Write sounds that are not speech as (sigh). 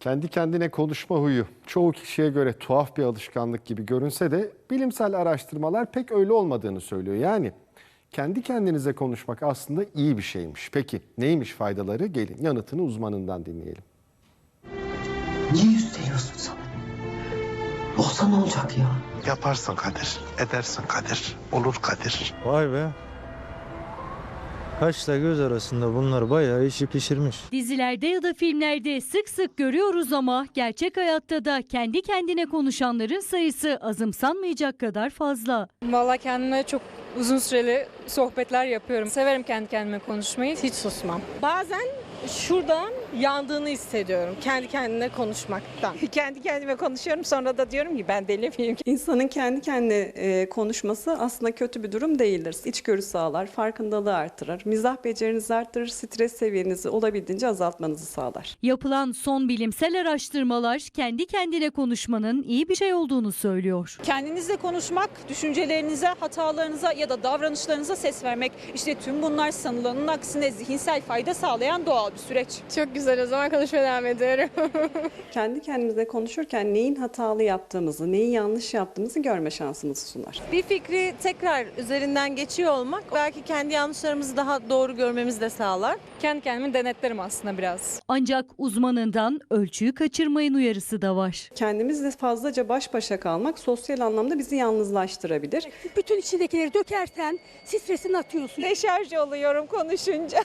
Kendi kendine konuşma huyu çoğu kişiye göre tuhaf bir alışkanlık gibi görünse de bilimsel araştırmalar pek öyle olmadığını söylüyor. Yani kendi kendinize konuşmak aslında iyi bir şeymiş. Peki neymiş faydaları? Gelin yanıtını uzmanından dinleyelim. Niye yüzdeliyorsun sana? Olsa ne olacak ya? Yaparsın Kadir, edersin Kadir, olur Kadir. Vay be. Kaşla göz arasında bunlar bayağı işi pişirmiş. Dizilerde ya da filmlerde sık sık görüyoruz ama gerçek hayatta da kendi kendine konuşanların sayısı azımsanmayacak kadar fazla. Vallahi kendime çok uzun süreli sohbetler yapıyorum. Severim kendi kendime konuşmayı. Hiç susmam. Bazen şuradan yandığını hissediyorum. Kendi kendine konuşmaktan. (laughs) Kendi kendime konuşuyorum sonra da diyorum ki ben deli miyim? İnsanın kendi kendine e, konuşması aslında kötü bir durum değildir. İçgörü sağlar, farkındalığı artırır, mizah becerinizi artırır, stres seviyenizi olabildiğince azaltmanızı sağlar. Yapılan son bilimsel araştırmalar kendi kendine konuşmanın iyi bir şey olduğunu söylüyor. Kendinizle konuşmak, düşüncelerinize, hatalarınıza ya da davranışlarınıza ses vermek. İşte tüm bunlar sanılanın aksine zihinsel fayda sağlayan doğal bir süreç. Çok güzel o zaman konuşmaya devam ediyorum. (laughs) Kendi kendimize konuşurken neyin hatalı yaptığımızı, neyi yanlış yaptığımızı görme şansımızı sunar. Bir fikri tekrar üzerinden geçiyor olmak belki kendi yanlışlarımızı daha doğru görmemizi de sağlar. kendi kendimi denetlerim aslında biraz. Ancak uzmanından ölçüyü kaçırmayın uyarısı da var. Kendimizle fazlaca baş başa kalmak sosyal anlamda bizi yalnızlaştırabilir. Bütün içindekileri dökersen stresini atıyorsun. Deşarj oluyorum konuşunca.